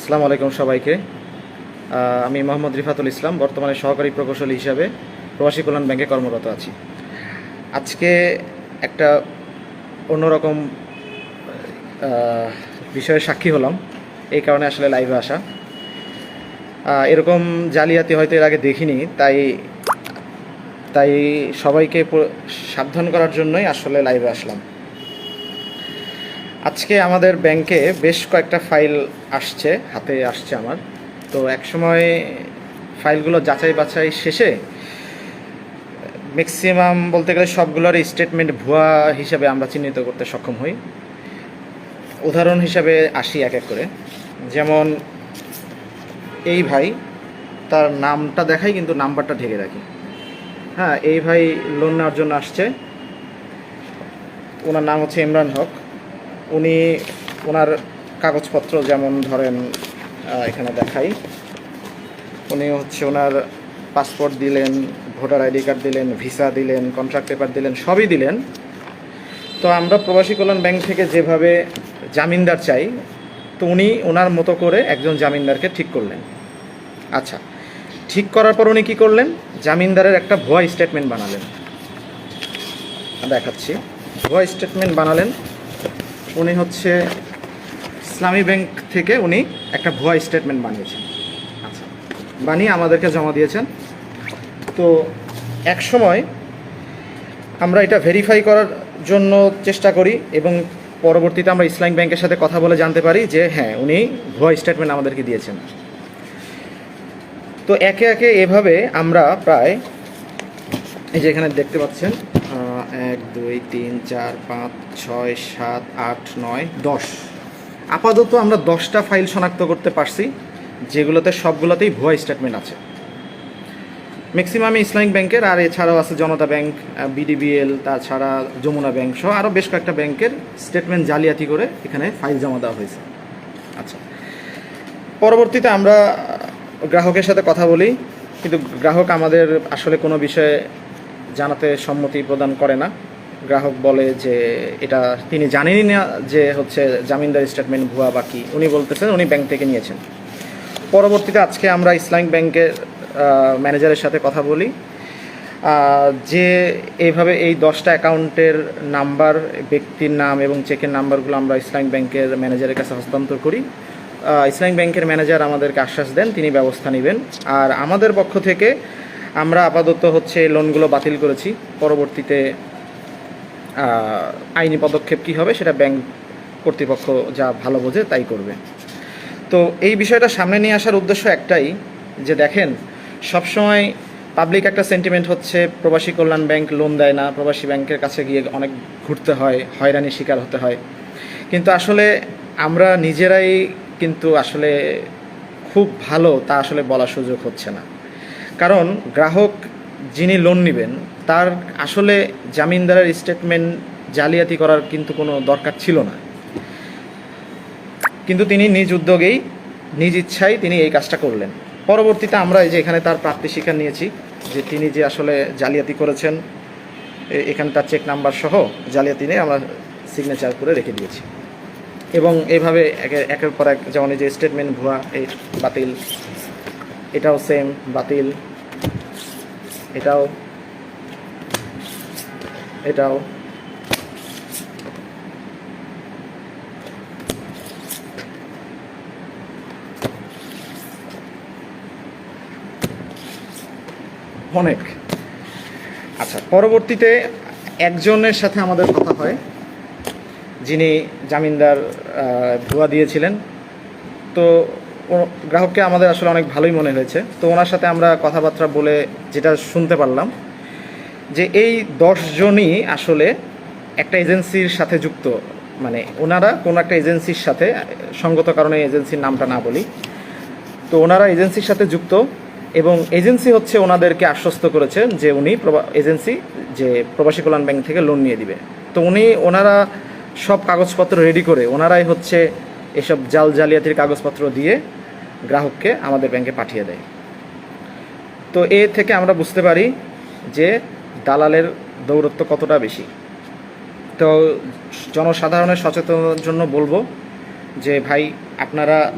আসসালামু আলাইকুম সবাইকে। আমি মোহাম্মদ রিফাতুল ইসলাম, বর্তমানে সহকারী প্রকৌশলী হিসাবে প্রবাসী কল্যাণ ব্যাংকে কর্মরত আছি। আজকে একটা অন্যরকম বিষয়ে সাক্ষী হলাম, এই কারণে আসলে লাইভে আসা। এরকম জালিয়াতি হয়তো এর আগে দেখিনি, তাই তাই সবাইকে সাবধান করার জন্যই আসলে লাইভে আসলাম। আজকে আমাদের ব্যাংকে বেশ কয়েকটা ফাইল আসছে, হাতে আসছে আমার। তো একসময় ফাইলগুলো যাচাই বাছাই শেষে ম্যাক্সিমাম বলতে গেলে সবগুলোর স্টেটমেন্ট ভুয়া হিসাবে আমরা চিহ্নিত করতে সক্ষম হই। উদাহরণ হিসাবে আসি এক এক করে। যেমন, এই ভাই, তার নামটা দেখাই, কিন্তু নাম্বারটা ঢেকে রাখি। হ্যাঁ এই ভাই লোন নেওয়ার জন্য আসছে। ওনার নাম হচ্ছে ইমরান হক। উনি ওনার কাগজপত্র যেমন ধরেন এখানে দেখাই। উনি হচ্ছে ওনার পাসপোর্ট দিলেন, ভোটার আইডি কার্ড দিলেন, ভিসা দিলেন, কন্ট্রাক্ট পেপার দিলেন, সবই দিলেন। তো আমরা প্রবাসী কল্যাণ ব্যাংক থেকে যেভাবে জামিনদার চাই, তো উনি ওনার মতো করে একজন জামিনদারকে ঠিক করলেন। আচ্ছা ঠিক করার পর উনি কী করলেন? জামিনদারের একটা ভুয়া স্টেটমেন্ট বানালেন। দেখাচ্ছি। ভুয়া স্টেটমেন্ট বানালেন। উনি হচ্ছে ইসলামী ব্যাংক থেকে উনি একটা ভুয়া স্টেটমেন্ট বানিয়েছেন। আচ্ছা বানিয়ে আমাদেরকে জমা দিয়েছেন। তো এক সময় আমরা এটা ভেরিফাই করার জন্য চেষ্টা করি এবং পরবর্তীতে আমরা ইসলামিক ব্যাংকের সাথে কথা বলে জানতে পারি যে হ্যাঁ উনি ভুয়া স্টেটমেন্ট আমাদেরকে দিয়েছেন। তো একে একে এভাবে আমরা প্রায় এই যে এখানে দেখতে পাচ্ছেন এক, দুই, তিন, চার, পাঁচ, ছয়, সাত, আট, নয়, দশ। আপাতত আমরা দশটা ফাইল শনাক্ত করতে পারছি, যেগুলোতে সবগুলোতেই ভুয়া স্টেটমেন্ট আছে। ম্যাক্সিমাম ইসলামিক ব্যাংকের আর এছাড়াও আছে জনতা ব্যাংক বিডিবিএল তাছাড়া যমুনা ব্যাংক সহ আরও বেশ কয়েকটা ব্যাংকের স্টেটমেন্ট জালিয়াতি করে এখানে ফাইল জমা দেওয়া হয়েছে। আচ্ছা। পরবর্তীতে আমরা গ্রাহকের সাথে কথা বলি, কিন্তু গ্রাহক আমাদের আসলে কোনো বিষয়ে জানাতে সম্মতি প্রদান করে না। গ্রাহক বলে যে এটা তিনি জানেনই না যে হচ্ছে জামিনদার স্টেটমেন্ট ভুয়া বাকি উনি বলতেছেন, উনি ব্যাংক থেকে নিয়েছেন। পরবর্তীতে আজকে আমরা ইসলামিক ব্যাংকের ম্যানেজারের সাথে কথা বলি। যে এইভাবে এই দশটা অ্যাকাউন্টের নাম্বার, ব্যক্তির নাম এবং চেকের নাম্বারগুলো আমরা ইসলামিক ব্যাংকের ম্যানেজারের কাছে হস্তান্তর করি। ইসলামিক ব্যাংকের ম্যানেজার আমাদেরকে আশ্বাস দেন, তিনি ব্যবস্থা নেবেন। আর আমাদের পক্ষ থেকে আমরা আপাতত হচ্ছে লোনগুলো বাতিল করেছি। পরবর্তীতে আইনি পদক্ষেপ কী হবে সেটা ব্যাংক কর্তৃপক্ষ যা ভালো বোঝে তাই করবে। তো এই বিষয়টা সামনে নিয়ে আসার উদ্দেশ্য একটাই, যে দেখেন, সবসময় পাবলিক একটা সেন্টিমেন্ট হচ্ছে, প্রবাসী কল্যাণ ব্যাংক লোন দেয় না, প্রবাসী ব্যাংকের কাছে গিয়ে অনেক ঘুরতে হয়, হয়রানির শিকার হতে হয়। কিন্তু আসলে আমরা নিজেরাই কিন্তু আসলে খুব ভালো তা আসলে বলার সুযোগ হচ্ছে না। কারণ গ্রাহক যিনি লোন নেবেন, তার আসলে জামিনদারের স্টেটমেন্ট জালিয়াতি করার কিন্তু কোনো দরকার ছিল না। কিন্তু তিনি নিজ উদ্যোগেই, নিজ ইচ্ছায় তিনি এই কাজটা করলেন। পরবর্তীতে আমরা এই যে এখানে তার প্রাপ্তি স্বীকার নিয়েছি, যে তিনি যে আসলে জালিয়াতি করেছেন এখানে তার চেক নাম্বার সহ জালিয়াতি নিয়ে আমরা সিগনেচার করে রেখে দিয়েছি। এবং এইভাবে একে- একের পর এক যেমন এই যে স্টেটমেন্ট ভুয়া, এই বাতিল এটাও সেম বাতিল। এটাও। এটাও। অনেক। আচ্ছা পরবর্তীতে একজনের সাথে আমাদের কথা হয়, যিনি জামিনদার ভুয়া দিয়েছিলেন। তো গ্রাহককে আমাদের আসলে অনেক ভালোই মনে হয়েছে। তো ওনার সাথে আমরা কথাবার্তা বলে যেটা শুনতে পারলাম, যে এই জনই আসলে একটা এজেন্সির সাথে যুক্ত। মানে ওনারা কোনো একটা এজেন্সির সাথে, সঙ্গত কারণে এজেন্সির নামটা না বলি। তো ওনারা এজেন্সির সাথে যুক্ত এবং এজেন্সি হচ্ছে ওনাদেরকে আশ্বস্ত করেছেন যে উনি এজেন্সি যে প্রবাসী কল্যাণ ব্যাংক থেকে লোন নিয়ে দিবে। তো উনি, ওনারা সব কাগজপত্র রেডি করে, ওনারাই হচ্ছে এসব জাল জালিয়াতির কাগজপত্র দিয়ে গ্রাহককে আমাদের ব্যাংকে পাঠিয়ে দেয়। তো এ থেকে আমরা বুঝতে পারি যে দালালের দৌরত্ব কতটা বেশি। তো জনসাধারণের সচেতনতার জন্য বলব যে, ভাই, আপনারা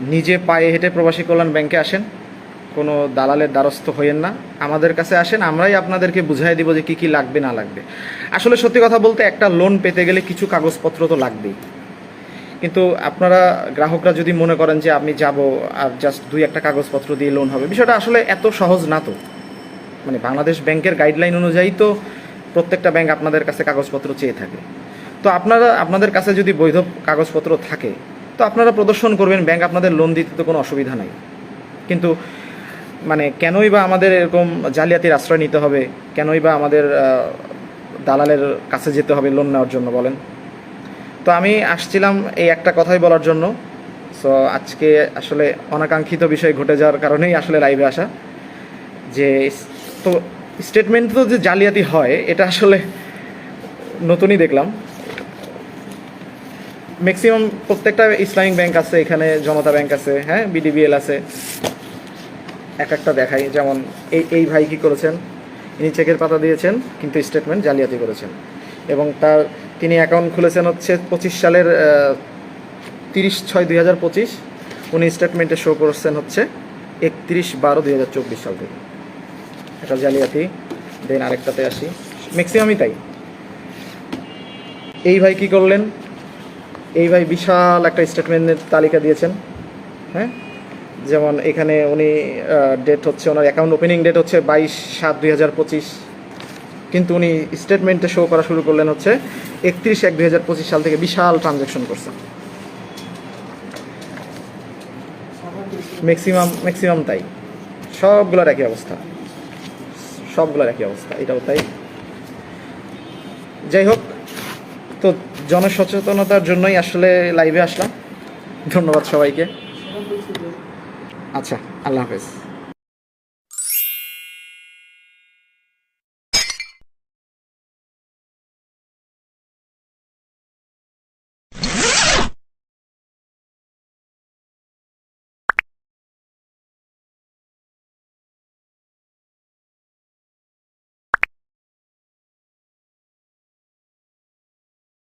নিজে পায়ে হেঁটে প্রবাসী কল্যাণ ব্যাংকে আসেন। কোনো দালালের দ্বারস্থ হইয়েন না। আমাদের কাছে আসেন, আমরাই আপনাদেরকে বুঝাই দিব যে কী কী লাগবে, না লাগবে। আসলে সত্যি কথা বলতে একটা লোন পেতে গেলে কিছু কাগজপত্র তো লাগবেই। কিন্তু আপনারা গ্রাহকরা যদি মনে করেন যে আমি যাব আর জাস্ট দুই একটা কাগজপত্র দিয়ে লোন হবে, বিষয়টা আসলে এত সহজ না তো। মানে বাংলাদেশ ব্যাংকের গাইডলাইন অনুযায়ী তো প্রত্যেকটা ব্যাংক আপনাদের কাছে কাগজপত্র চেয়ে থাকে। তো আপনারা, আপনাদের কাছে যদি বৈধ কাগজপত্র থাকে, তো আপনারা প্রদর্শন করবেন ব্যাংক আপনাদের লোন দিতে তো কোনো অসুবিধা নাই। কিন্তু মানে কেনই বা আমাদের এরকম জালিয়াতির আশ্রয় নিতে হবে? কেনই বা আমাদের দালালের কাছে যেতে হবে লোন নেওয়ার জন্য বলেন? তো আমি আসছিলাম এই একটা কথাই বলার জন্য। সো আজকে আসলে অনাকাঙ্ক্ষিত বিষয় ঘটে যাওয়ার কারণেই আসলে লাইভে আসা। যে, তো স্টেটমেন্ট তো যে জালিয়াতি হয়, এটা আসলে নতুনই দেখলাম। ম্যাক্সিমাম প্রত্যেকটা ইসলামিক ব্যাংক আছে, এখানে জনতা ব্যাংক আছে হ্যাঁ বিডিবিএল আছে। এক একটা দেখাই, যেমন এই এই ভাই কী করেছেন? ইনি চেকের পাতা দিয়েছেন, কিন্তু স্টেটমেন্ট জালিয়াতি করেছেন। এবং তার তিনি অ্যাকাউন্ট খুলেছেন হচ্ছে পঁচিশ সালের তিরিশ ছয় দুই হাজার পঁচিশ। উনি স্টেটমেন্টে শো করছেন হচ্ছে একত্রিশ বারো দুই হাজার চব্বিশ সাল থেকে। একটা জালিয়াতি দেন আরেকটাতে আসি। ম্যাক্সিমামই তাই। এই ভাই কি করলেন? এই ভাই বিশাল একটা স্টেটমেন্টের তালিকা দিয়েছেন। হ্যাঁ? যেমন এখানে উনি ডেট হচ্ছে ওনার অ্যাকাউন্ট ওপেনিং ডেট হচ্ছে বাইশ সাত দুই হাজার পঁচিশ। কিন্তু উনি স্টেটমেন্টে শো করা শুরু করলেন হচ্ছে একত্রিশ এক দুই সাল থেকে বিশাল ট্রানজ্যাকশন করছে। ম্যাক্সিমাম ম্যাক্সিমাম তাই। সবগুলোর একই অবস্থা। সবগুলোর একই অবস্থা, এটাও তাই। যাই হোক, তো জনসচেতনতার জন্যই আসলে লাইভে আসলাম। ধন্যবাদ সবাইকে। আচ্ছা আল্লাহ হাফেজ।